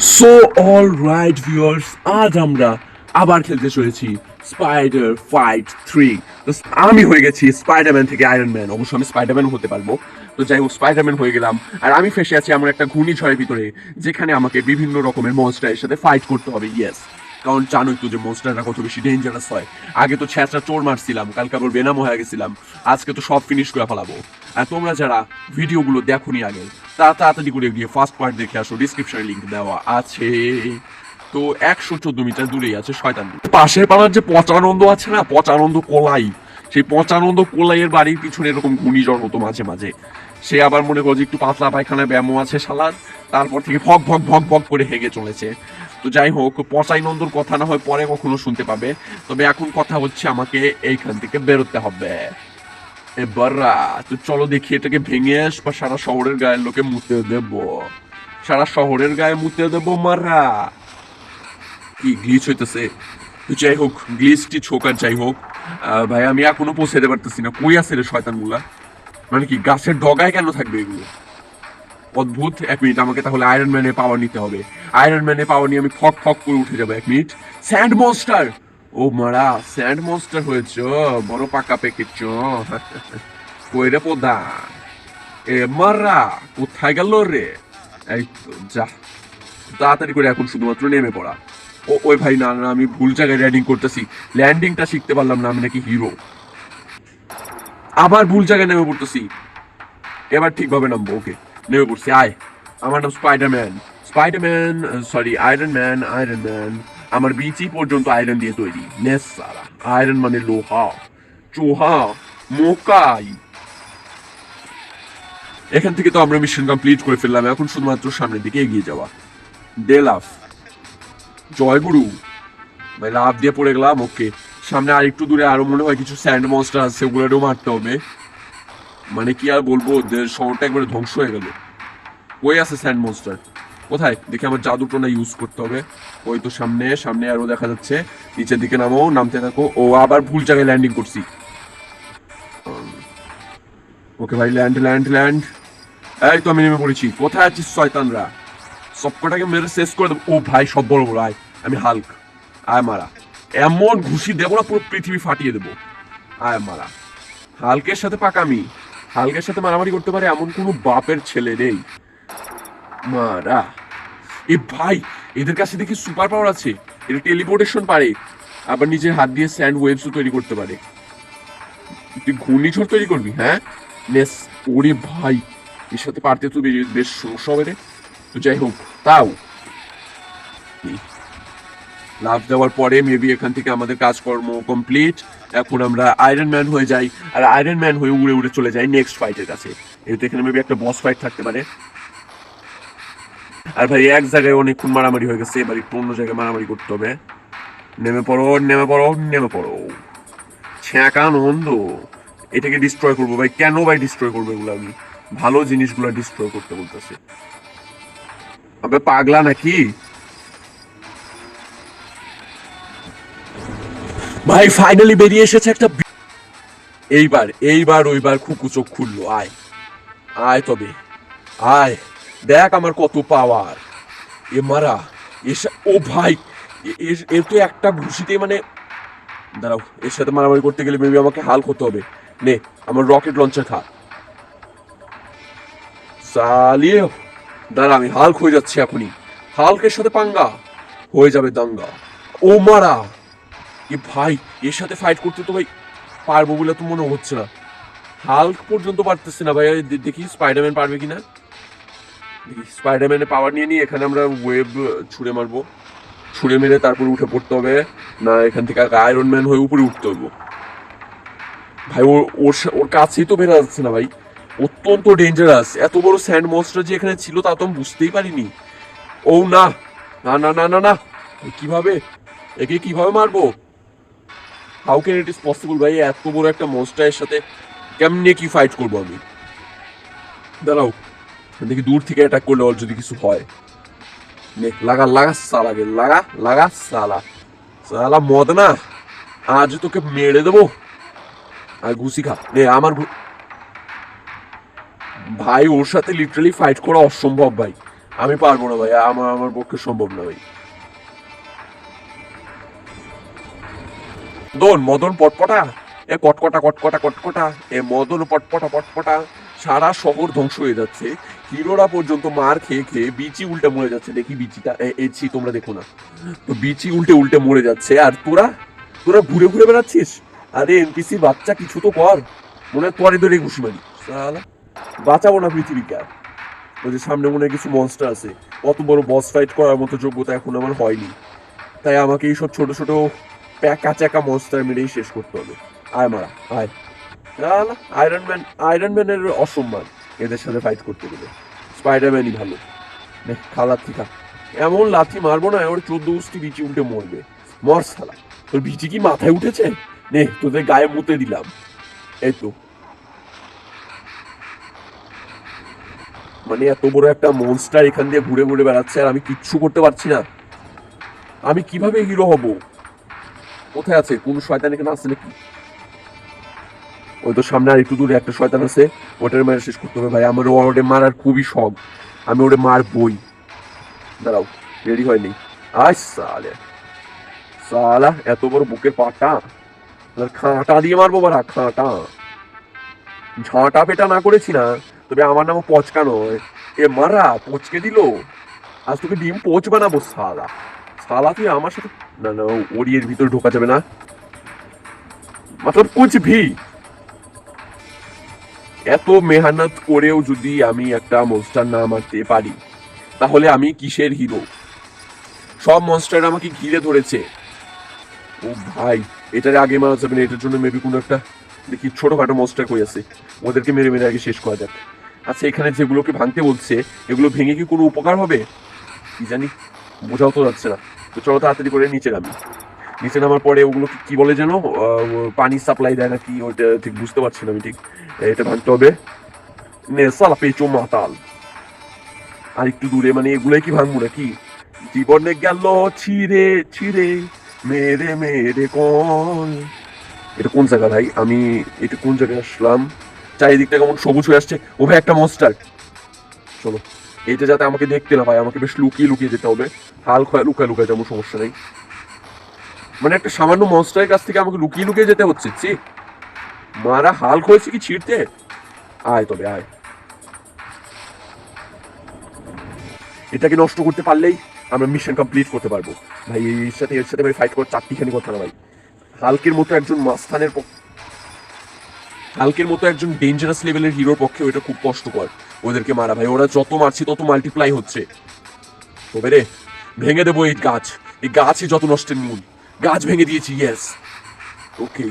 So all right viewers আজ আমরা আবার খেলতে চলেছি স্পাইডার ফাইট থ্রি তো আমি হয়ে গেছি স্পাইডারম্যান থেকে আয়রন ম্যান অবশ্য আমি স্পাইডারম্যান হতে পারব। তো যাই হোক স্পাইডারম্যান হয়ে গেলাম। আর আমি ফেসে আছি আমার একটা ঘূর্ণিঝড়ের ভিতরে, যেখানে আমাকে বিভিন্ন রকমের মনস্টারের সাথে ফাইট করতে হবে। ইয়েস কারণ জানোই তো যে মনস্টাররা কত বেশি ডেঞ্জারাস হয়। আগে তো ছ্যাঁচড়া চোর মারছিলাম, কালকে আবার বেনাম হয়ে গেছিলাম। আজকে তো সব ফিনিশ করে ফেলাবো। আর তোমরা যারা ভিডিওগুলো দেখোনি আগে, তারা তাড়াতাড়ি করে গিয়ে ফার্স্ট পার্ট দেখে আসো ডিসক্রিপশনে লিংক দেওয়া আছে। তো একশো চোদ্দ মিটার দূরেই আছে শয়তান পাশের পাড়ার যে পচানন্দ আছে না, পচানন্দ কোলাই। সেই পচানন্দ কোলাইয়ের বাড়ির পিছনে এরকম ঘূর্ণিঝড় হতো মাঝে মাঝে। সে আবার মনে করছে একটু পাতলা পায়খানা ব্যায়ামও আছে শালার, তারপর থেকে ভক ভক ভক ভক করে হেগে চলেছে। তো যাই হোক পচাই নন্দর কথা না হয় পরে কখনো শুনতে পাবে। তবে এখন কথা হচ্ছে আমাকে এইখান থেকে বেরোতে হবে। এবার তো চলো দেখি এটাকে ভেঙে আস বা সারা শহরের গায়ের লোকে মুতে দেব। সারা শহরের গায়ে মুতে দেব মারা কি গ্লিচ হইতেছে? যাই হোক গ্লিচ আর যাই হোক। ভাই, আমি এখনও পৌঁছে পৌঁছাতে পারতেছি না। কই আছে রে শয়তানগুলা? মানে কি, গাছের ডগায় কেন থাকবে এগুলো? অদ্ভুত, এক মিনিট, আমাকে তাহলে আয়রন ম্যানের পাওয়ার নিতে হবে। আয়রন ম্যানের পাওয়ার নিয়ে আমি ফক ফক করে উঠে যাব, এক মিনিট। স্যান্ড মনস্টার ও মারা স্যান্ড মনস্টার হয়েছ, বড় পাকা পেকেছ কইরে পোদা, এ মারা, কোথায় গেল রে? এই তো, যা। তাড়াতাড়ি করে এখন শুধুমাত্র নেমে পড়া। ও, ওই ভাই, না না, আমি ভুল জায়গায় ল্যান্ডিং করতেছি। ল্যান্ডিংটা শিখতে পারলাম না, আমি নাকি হিরো আবার ভুল জায়গায় নেমে পড়তেছি। এবার ঠিকভাবে নামবো ওকে নেমে পড়ছি, আয়। আমার নাম Spiderman Spiderman sorry Iron Man Iron Man আমার বিচি পর্যন্ত আয়রন দিয়ে তৈরি। নেস সারা। আয়রন মানে লোহা। চোহা। মোকাই। এখান থেকে তো আমরা মিশন কমপ্লিট করে ফেললাম। এখন শুধুমাত্র সামনের দিকে এগিয়ে যাওয়া। ডে লাভ জয় ভাই লাভ দিয়ে পড়ে গেলাম ওকে সামনে আর একটু দূরে আরও মনে হয় কিছু স্যান্ড মনস্টার আছে ওগুলোও মারতে হবে। মানে কি আর বলব শহরটা একবারে ধ্বংস হয়ে গেল। ওই আছে স্যান্ড মনস্টার কোথায়? দেখে আমার জাদু টোনা ইউজ করতে হবে। ওই তো সামনে সামনে আরও দেখা যাচ্ছে। নিচের দিকে নামো, নামতে থাকো। ও, আবার ভুল জায়গায় ল্যান্ডিং করছি। ওকে ভাই ল্যান্ড ল্যান্ড ল্যান্ড এই তো আমি নেমে পড়েছি। কোথায় আছিস শয়তানরা? সবকটাকে মেরে শেষ করে দেবো। ও ভাই, সব বড় বড়, আয়। আমি হাল্ক। আয় মারা। এমন ঘুষি দেবো না, পুরো পৃথিবী ফাটিয়ে দেবো। আয় মারা। হালকের সাথে পাকামি। হালকের সাথে মারামারি করতে পারে এমন কোনো বাপের ছেলে নেই। মারা। এ ভাই, এদের কাছে দেখি সুপার পাওয়ার আছে। এটা টেলিপোর্টেশন পারে। আবার নিজের হাত দিয়ে স্যান্ড ওয়েভসও তৈরি করতে পারে। তুই ঘূর্ণিঝড় তৈরি করবি হ্যাঁ? নেস, ওরে ভাই, এর সাথে পারতে তো বেশ- বেশ সমস্যা হবে রে। তো যাই হোক, তাও। লাভ দেওয়ার পরে মেবি এখান থেকে আমাদের কাজকর্ম কমপ্লিট এখন আমরা আয়রন ম্যান হয়ে যাই, আর আয়রন ম্যান হয়ে উড়ে উড়ে চলে যাই নেক্সট ফাইটের কাছে। এতে এখানে মেবি একটা বস ফাইট থাকতে পারে। আর ভাই, এক জায়গায় অনেকক্ষণ মারামারি হয়ে গেছে, এবার একটু অন্য জায়গায় মারামারি করতে হবে। নেমে পড়ো নেমে পড়ো নেমে পড়ো। ছ্যাঁকা নন্দ এটাকে ডিস্ট্রয় করব ভাই। কেন ভাই ডিস্ট্রয় করব এগুলো আমি? ভালো জিনিসগুলো ডিস্ট্রয় করতে বলতেছে। আবে পাগলা নাকি? ভাই ফাইনালি বেরিয়ে এসেছে একটা এইবার এইবার, ওইবার খুকু চোখ খুললো, আয়। আয় তবে। আয়। দেখ আমার কত পাওয়ার এ মারা এসে ও ভাই এর তো একটা ঘুষিতে মানে দাঁড়াও, এর সাথে মারামারি করতে গেলে মেবি আমাকে হাল করতে হবে। নে, আমার রকেট লঞ্চার খা। চালিয়ে দাঁড়া, আমি হাল্ক হয়ে যাচ্ছি এখনই। হাল্কের সাথে পাঙ্গা। হয়ে যাবে দাঙ্গা। ও মারা। এ ভাই, এর সাথে ফাইট করতে তো ভাই পারব বলে তো মনে হচ্ছে না। হাল্ক পর্যন্ত পারতেছে না ভাই দেখি স্পাইডারম্যান পারবে কিনা? দেখি স্পাইডারম্যানের পাওয়ার নিয়ে নিয়ে এখানে আমরা ওয়েব ছুঁড়ে মারবো। ছুঁড়ে মেরে তারপর উঠে পড়তে হবে। না, এখান থেকে আয়রন ম্যান হয়ে উপরে উঠতে হবে ভাই ওর ওর ওর কাছেই তো বেরা যাচ্ছে না ভাই। অত্যন্ত ডেঞ্জারাস এত বড় স্যান্ড মনস্টার যে এখানে ছিল তা তো আমি বুঝতেই পারিনি। ও না না না না না না। কীভাবে? একে কীভাবে মারবো? How can it is possible ভাই? এত বড় একটা মনস্টারের সাথে কেমনে কি ফাইট করব আমি? দাঁড়াও দেখি দূর থেকে অ্যাটাক করলে ওর যদি কিছু হয়। নে, লাগা লাগা সালাগে লাগা লাগা সালা। সালা মদ না, আজ তোকে মেরে দেবো। আর ঘুষি খা। নে, আমার ভাই, ওর সাথে লিটারালি ফাইট করা অসম্ভব, ভাই। আমি পারব না, ভাই। আমার আমার পক্ষে সম্ভব না, ভাই। মদন মদন পটপটা। এ কটকটা কটকটা কটকটা। এ মদন পটপটা পটপটা। সারা শহর ধ্বংস হয়ে যাচ্ছে। হিরোরা পর্যন্ত মার খেয়ে খেয়ে বিচি উল্টে মরে যাচ্ছে। দেখি বিচিটা এ- এই ছি, তোমরা দেখো না। তো বিচি উল্টে উল্টে মরে যাচ্ছে। আর তোরা তোরা ঘুরে ঘুরে বেড়াচ্ছিস? আরে এনপিসি বাচ্চা কিছু তো কর। মনে হয় তোরে ধরে ঘুষি মারি। বাঁচাবো না পৃথিবীকে আর। ওই যে সামনে মনে কিছু মনস্টার আছে। অত বড় বস ফাইট করার মতো যোগ্যতা এখন আমার হয়নি। তাই আমাকে এইসব ছোট ছোট প্যাকা চ্যাকা মনস্টার মেরেই শেষ করতে হবে। আয় মারা। আয়। আয়রন ম্যান আয়রন ম্যানের অসম্মান এদের সাথে ফাইট করতে গেলে। স্পাইডারম্যানই ভালো। নে খা লাথি এমন লাথি মারবো না ওর চোদ্দ উষ্টি বিচি উল্টে মরবে। মর শালা। তোর বিচি কি মাথায় উঠেছে? নে তোদের গায়ে মুতে দিলাম। এই তো। মানে এত বড় একটা মনস্টার এখান দিয়ে ঘুরে ঘুরে বেড়াচ্ছে আর আমি কিচ্ছু করতে পারছি না। আমি কীভাবে হিরো হব? কোথায় আছে? কোন শয়তান এখানে আছে নাকি? ওই তো সামনে আর একটু দূরে একটা শয়তান আছে। ওটার শেষ করতে হবে ভাই। আমার ওরে মারার খুবই শখ। আমি ওরে মার বই দাঁড়াও রেডি হয়নি। আয় সালে। সালা, এত বড় বুকের পাটা। খাঁটা দিয়ে মারবো বারা খাঁটা। ঝাঁটা পেটা না করেছি না, তবে আমার নাম পচকা নয়। এ মারা, পচকে দিল। আজ তোকে ডিম, পোচ বানাবো সালা। সালা তুই আমার সাথে? না না ওর এর ভিতরে ঢোকা যাবে না। মতলব কুছ ভি? এত মেহনত করেও যদি আমি একটা মনস্টার না মারতে পারি, তাহলে আমি কিসের হিরো সব মনস্টার আমাকে ঘিরে ধরেছে। ও ভাই, এটার আগে মারা যাবে না, এটার জন্য মেবি কোনো একটা দেখি ছোটখাটো মনস্টার কই আছে। ওদেরকে মেরে মেরে আগে শেষ করা যাক। আচ্ছা এখানে যেগুলোকে ভাঙতে বলছে, এগুলো ভেঙে কি কোনো উপকার হবে? কি জানি, বোঝাও তো যাচ্ছে না। তো চলো তাড়াতাড়ি করে নিচে নামি। নিচে নামার পরে ওগুলো কি- বলে যেন? পানি সাপ্লাই দেয় নাকি? ওইটা ঠিক বুঝতে পারছি না আমি ঠিক। এটা ভাঙতে হবে। নে, সালা পেঁচো মাতাল। আর একটু দূরে মানে এগুলোই কি ভাঙবো নাকি? জীবনে গেল ছিঁড়ে ছিঁড়ে, মেরে মেরে কল। এটা কোন জায়গা ভাই? আমি এটা কোন জায়গায় আসলাম? চারিদিকটা কেমন সবুজ হয়ে আসছে। ও একটা মনস্টার চলো। এটা যাতে আমাকে দেখতে না পায়, আমাকে বেশ লুকিয়ে লুকিয়ে যেতে হবে। হাল খয়া, লুকায় লুকায় যাব, সমস্যা নেই। মানে একটা সামান্য মনস্টারের কাছ থেকে আমাকে লুকিয়ে লুকিয়ে যেতে হচ্ছে, ছি। মারা হাল হয়েছে কি ছিঁড়তে? আয় তবে, আয়। এটাকে নষ্ট করতে পারলেই আমরা মিশন কমপ্লিট করতে পারব। ভাই এর সাথে এর সাথে ভাই ফাইট করার চারটিখানি কথা না, ভাই। হালকের মতো একজন মাস্তানের হালকের মতো একজন ডেঞ্জারাস লেভেলের হিরোর পক্ষে ওটা খুব কষ্টকর। ওদেরকে মারা ভাই, ওরা যত মারছি তত মাল্টিপ্লাই হচ্ছে। তবে রে, ভেঙে দেবো এই গাছ। এই গাছই যত নষ্টের মূল। গাছ ভেঙে দিয়েছি ইয়েস ওকে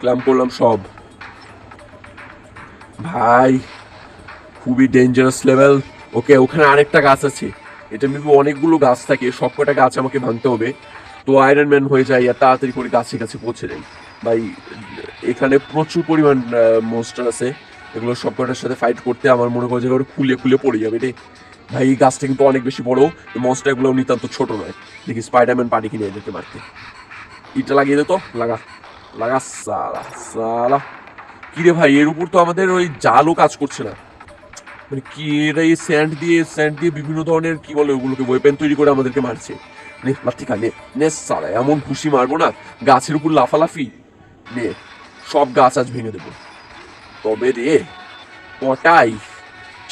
ক্লাম করলাম সব। ভাই, খুবই ডেঞ্জারাস লেভেল ওকে ওখানে আরেকটা গাছ আছে। এটা মেবি অনেকগুলো গাছ থাকে। সবকটা গাছ আমাকে ভাঙতে হবে। তো আয়রন ম্যান হয়ে যায়, আর তাড়াতাড়ি করে গাছের কাছে পৌঁছে যাই ভাই, এখানে প্রচুর পরিমাণ মনস্টার আছে। এগুলো সবকটার সাথে ফাইট করতে আমার মনে করে যে খুলে খুলে পড়ে যাবে, রে। ভাই, এই গাছটা কিন্তু অনেক বেশি বড়। এই মনস্টারগুলো নিতান্ত ছোট নয়। দেখি স্পাইডারম্যান পানি কিনে এদেরকে মারতে। ইটা লাগিয়ে দে তো। লাগা। লাগা, সালা সালা। কিরে ভাই, এর উপর তো আমাদের ওই জালও কাজ করছে না। মানে কি এটা এই স্যান্ড দিয়ে স্যান্ড দিয়ে বিভিন্ন ধরনের, কি বলে ওগুলোকে ওয়েপেন তৈরি করে আমাদেরকে মারছে। নে খা, নে। নে সালা এমন খুশি মারবো না, গাছের উপর লাফালাফি। নে, সব গাছ আজ ভেঙে দেবো। তবে রে পটাই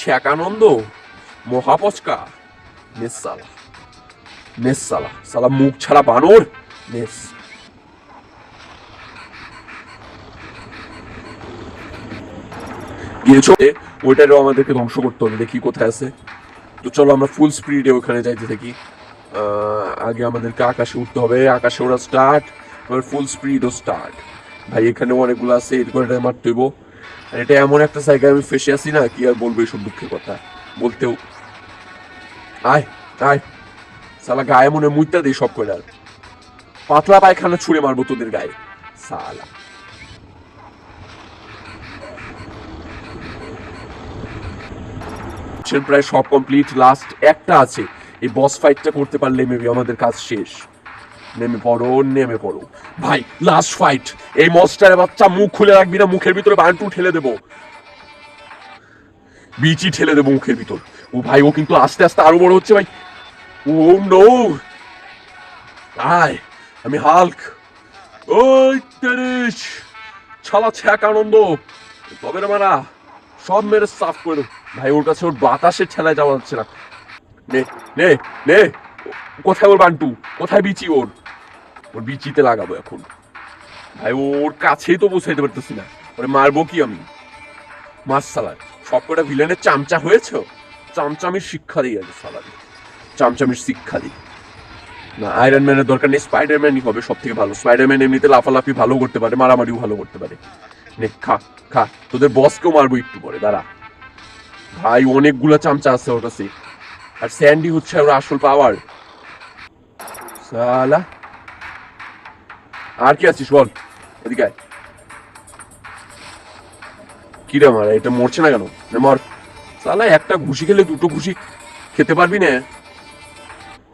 ছ্যাকানন্দ, মহাপচকা। নেস সালা। সালা। সালা মুখ ছাড়া বানর। নেস গিয়েছো? ওইটারও আমাদেরকে ধ্বংস করতে হবে। দেখি কোথায় আছে। তো চলো আমরা ফুল স্পিডে ওখানে যাইতে থাকি আগে আমাদেরকে আকাশে উঠতে হবে, আকাশে ওরা স্টার্ট এবার ফুল স্পিডও স্টার্ট ভাই এখানে অনেকগুলো আছে, এর এটা মারতে হইব। আর এটা এমন একটা জায়গায় আমি ফেসে আছি না, কি আর বলব এইসব দুঃখের কথা, বলতেও। আয় আয়। সালা গায়ে মনে মুইতা দিই সব করে আর পাতলা পায়খানা ছুঁড়ে মারবো তোদের গায়ে। সালা প্রায় সব কমপ্লিট লাস্ট একটা আছে। এই বস ফাইটটা করতে পারলে মেবি আমাদের কাজ শেষ। নেমে পড়ো নেমে পড়ো। ভাই লাস্ট ফাইট এই মস্টারের বাচ্চা মুখ খুলে রাখবি না, মুখের ভিতরে বান্টু ঠেলে দেবো। বিচি ঠেলে দেবো মুখের ভিতর। ও ভাই, ও কিন্তু আস্তে আস্তে আরও বড় হচ্ছে ভাই। ও নো আয়, আমি হাল্ক। ওই তেরিস ছালা ছ্যাক আনন্দ। তবে রে মারা, সব মেরে সাফ করে। ভাই, ওর কাছে ওর বাতাসের ঠেলায় যাওয়া যাচ্ছে না। নে নে নে। কোথায় ওর বান্টু? কোথায় বিচি ওর? ওর বিচিতে লাগাবো এখন। ভাই, ওর কাছেই তো বসাইতে পারতেছি না। ওরে মারবো কি আমি? মাস সালার সব কটা ভিলেনের চামচা হয়েছে? চামচামির শিক্ষা দিই আগে সালার চামচামির শিক্ষা দিই না আয়রন ম্যানের দরকার নেই। স্পাইডারম্যানই হবে সব থেকে ভালো। স্পাইডারম্যান এমনিতে লাফালাফি ভালো করতে পারে, মারামারিও ভালো করতে পারে। নে, খা খা। তোদের বসকেও মারবো একটু পরে। দাঁড়া। ভাই, অনেকগুলা চামচা আছে ওর কাছে। আর স্যান্ডি হচ্ছে ওর আসল পাওয়ার সালা। আর কি আছিস বল? এদিকে। কি রে মারা, এটা মরছে না কেন? মর। সালা, একটা ঘুষি খেলে দুটো ঘুষি খেতে পারবি না?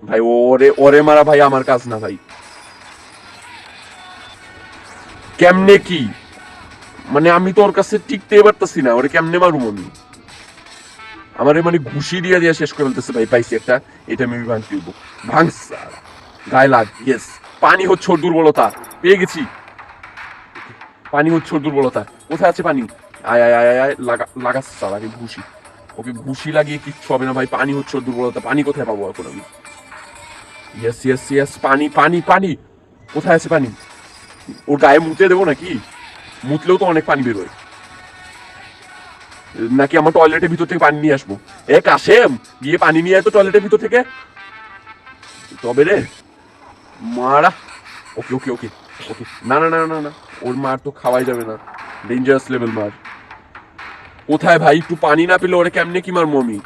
ভাই, ওরে ওরে মারা ভাই, আমার কাজ না ভাই। কেমনে কি? মানে আমি তো ওর কাছে টিকতে পারতেছি না, ওরে কেমনে মারুম আমি? আমারে মানে ঘুষি দিয়ে দিয়ে শেষ করে ফেলতেছে ভাই পাইছি একটা এটা আমি ভাঙতে দিব ভাঙস গায়ে লাগ ইয়েস পানি হচ্ছে ওর দুর্বলতা পেয়ে গেছি। পানি হচ্ছে ওর দুর্বলতা। কোথায় আছে পানি? আয় আয় আয় আয়, লাগা লাগাস স্যার আগে ঘুষি। ওকে ঘুষি লাগিয়ে কিচ্ছু হবে না ভাই পানি হচ্ছে ওর দুর্বলতা পানি কোথায় পাবো এখন আমি? ইয়েস ইয়েস ইয়েস পানি পানি পানি। কোথায় আছে পানি? ওর গায়ে মুতে দেবো নাকি? মুতলেও তো অনেক পানি বেরোয়। নাকি আমার টয়লেটের ভিতর থেকে পানি নিয়ে আসব? এ কাশেম, গিয়ে পানি নিয়ে আয় তো টয়লেটের ভিতর থেকে। তবে রে, মারা। ওকে ওকে ওকে ওকে। না না না না না, ওর মার তো খাওয়াই যাবে না। ডেঞ্জারাস লেভেল মার। কোথায় ভাই? একটু পানি না পেলে ওরে কেমনে কি মার মমি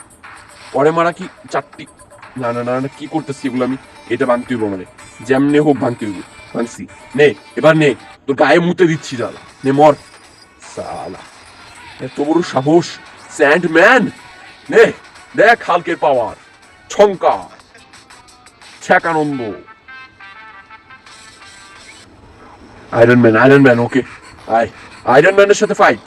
ওরে মারা কি চারটি না না না না, কি করতেছি এগুলো আমি? এটা ভাঙতে হইব মানে যেমনে হোক ভাঙতে হইব। ভাঙছি। নে, এবার নে, তোর গায়ে মুতে দিচ্ছি জালা নে, মর। সালা। সাহস স্যান্ড ম্যান নে, দেখ হালকের পাওয়ার ছঙ্কা ছ্যাকানন্দ। Iron man iron man okay আয় আয়রন ম্যানের সাথে ফাইট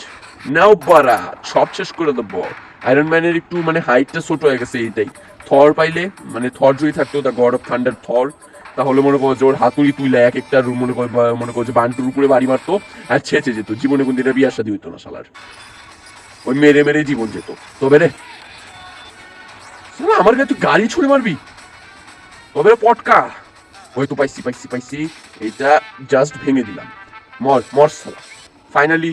নাও বারা সব শেষ করে দেবো। আয়রন ম্যানের একটু মানে হাইটটা ছোট হয়ে গেছে এইটাই। থর পাইলে মানে থর যদি থাকতো the god of thunder Thor তাহলে মনে করো যে ওর হাতুড়ি তুইলে এক একটা মনে করো মনে করো যে বান্টুর উপরে বাড়ি মারতো, আর ছেঁচে যেত। জীবনে কোন দিনে বিয়ার শাদী হইতো না শালার। ওই মেরে মেরে জীবন যেত। তবে রে আমার কাছে তুই গাড়ি ছুড়ে মারবি? তবে রে, পটকা। ওই তো পাইছি পাইছি পাইছি, এটা জাস্ট ভেঙে দিলাম। মর মর সালা ফাইনালি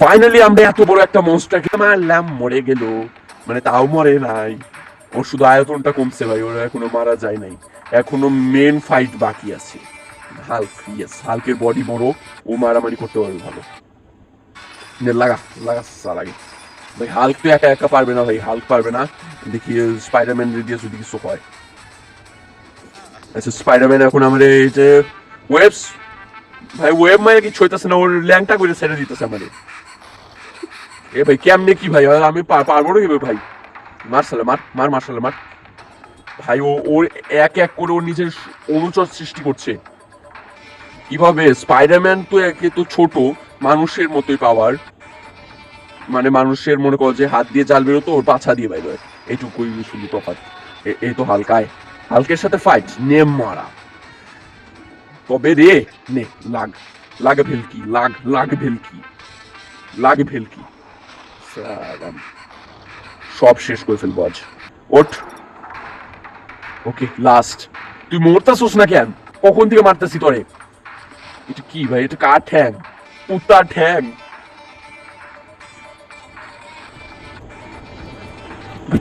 ফাইনালি আমরা এত বড় একটা মনস্টারকে মারলাম, মরে গেল। মানে তাও মরে নাই। ওর শুধু আয়তনটা কমছে ভাই, ওরা এখনও মারা যায় নাই। এখনও মেন ফাইট বাকি আছে। হাল্ক ইয়েস হালকের বডি বড়, ও মারামারি করতে পারবে ভালো। লাগা লাগা ভাই, হাল্ক তো একা একা পারবে না ভাই, হাল্ক পারবে না। দেখি স্পাইডারম্যান যদি কিছু হয়। আচ্ছা স্পাইডারম্যান এখন আমাদের এই যে ওয়েবস ভাই ওয়েব মায়ের কিছু না, ওর ল্যাংটা করে ছেড়ে দিতেছে আমাদের এ ভাই, কেমনে কি ভাই আমি পারব না কীভাবে ভাই? মার মার মার মার মার। ভাই, ও, ওর এক এক করে ওর নিজের অনুচর সৃষ্টি করছে। কীভাবে স্পাইডারম্যান তো একে তো ছোট, মানুষের মতোই পাওয়ার মানে মানুষের মনে করো যে হাত দিয়ে জাল বেরোতো, ওর পাছা দিয়ে বাইর এইটুকুই শুধু তফাৎ। এই তো হালকায়। হালকের সাথে ফাইট নেম মারা। তবে রে, নে, লাগ লাগ ভেলকি, লাগ লাগ ভেলকি লাগ ভেলকি। সব শেষ করে ফেলব আজ। ওঠ। ওকে লাস্ট তুই মরতাছোস না কেন? কখন থেকে মারতেছি তোরে? এটা কি ভাই? এটা কার ঠ্যাং? কুত্তার ঠ্যাং।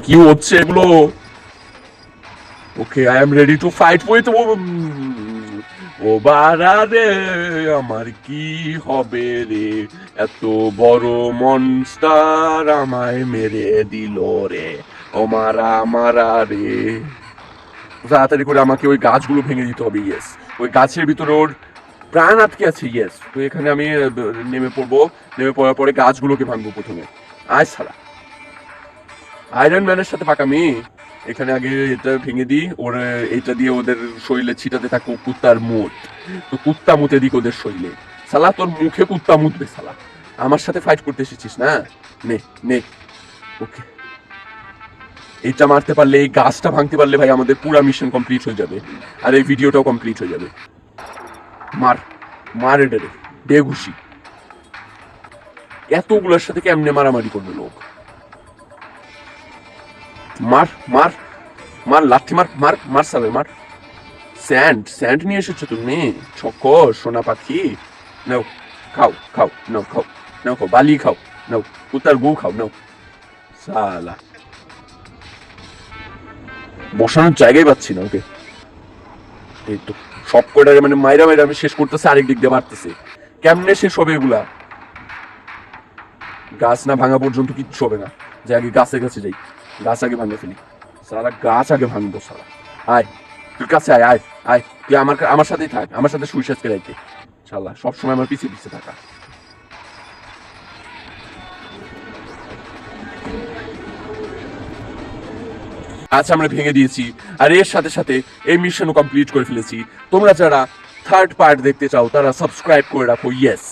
কি হচ্ছে এগুলো? Okay I am ready to fight with ও বারা রে, আমার কি হবে রে? এত বড় মনস্টার আমায় মেরে দিল রে। ও মারা মারা রে। তাড়াতাড়ি করে আমাকে ওই গাছগুলো ভেঙে দিতে হবে ইয়েস ওই গাছের ভিতরে ওর প্রাণ আটকে আছে ইয়েস তো এখানে আমি নেমে পড়ব। নেমে পড়ার পরে গাছগুলোকে ভাঙবো প্রথমে। আয় ছাড়া আয়রন ম্যানের সাথে পাকামি এখানে আগে এটা ভেঙে দিই, ওর এটা দিয়ে ওদের শরীরে ছিটাতে থাকো কুত্তার মুট তো কুত্তা মুতে দিক ওদের শরীরে। সালা, তোর মুখে কুত্তা মুতবে, সালা। আমার সাথে ফাইট করতে এসেছিস না? নে নে। ওকে। এটা মারতে পারলে, এই গাছটা ভাঙতে পারলে ভাই আমাদের পুরো মিশন কমপ্লিট হয়ে যাবে। আর এই ভিডিওটাও কমপ্লিট হয়ে যাবে। মার মার এটা রে দে ঘুষি এতগুলোর সাথে কেমনে মারামারি করবে লোক? মার মার মার, লাঠি মার মার মার সাবে মার। স্যান্ড স্যান্ড নিয়ে এসেছ তুমি সোনা পাখি। নাও, খাও খাও, নাও খাও নাও, খাও, বালি খাও, নাও কুতার গু খাও, নাও। সালা। বসানোর জায়গায় পাচ্ছি না ওকে। এই তো। সব কটারে মানে মাইরা মাইরা আমি শেষ করতেছে, আরেক দিক দিয়ে মারতেছে। কেমনে শেষ হবে এগুলা? গাছ না ভাঙা পর্যন্ত কিচ্ছু হবে না। যে আগে গাছের কাছে যাই। গাছ আগে ভাঙে ফেলি। সারা গাছ আগে ভাঙবো সারা। আয় তুই কাছে আয় আয় আয়। তুই আমার আমার সাথেই থাক। আমার সাথে সুইসাজ কে রাখতে শালা সবসময় আমার পিছিয়ে পিছিয়ে থাকা। আজ আমরা ভেঙে দিয়েছি। আর এর সাথে সাথে এই মিশনও কমপ্লিট করে ফেলেছি। তোমরা যারা থার্ড পার্ট দেখতে চাও, তারা সাবস্ক্রাইব করে রাখো ইয়েস